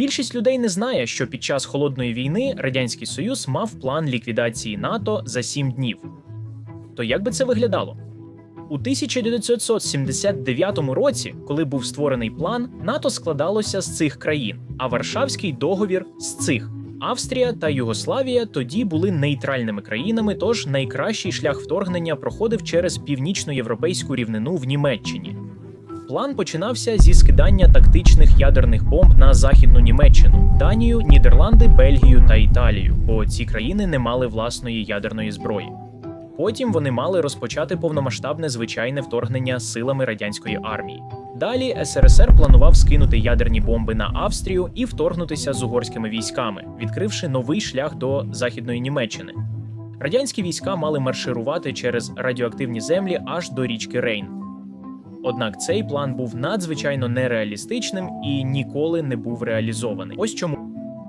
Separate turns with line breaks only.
Більшість людей не знає, що під час холодної війни радянський союз мав план ліквідації НАТО за сім днів. То як би це виглядало? У 1979 році, коли був створений план, НАТО складалося з цих країн, а Варшавський договір з цих. Австрія та Югославія тоді були нейтральними країнами, тож найкращий шлях вторгнення проходив через північноєвропейську рівнину в Німеччині. План починався зі скидання тактичних ядерних бомб на західну Німеччину, Данію, Нідерланди, Бельгію та Італію, бо ці країни не мали власної ядерної зброї. Потім вони мали розпочати повномасштабне звичайне вторгнення силами радянської армії. Далі СРСР планував скинути ядерні бомби на Австрію і вторгнутися з угорськими військами, відкривши новий шлях до західної Німеччини. Радянські війська мали марширувати через радіоактивні землі аж до річки Рейн. Однак цей план був надзвичайно нереалістичним і ніколи не був реалізований. Ось чому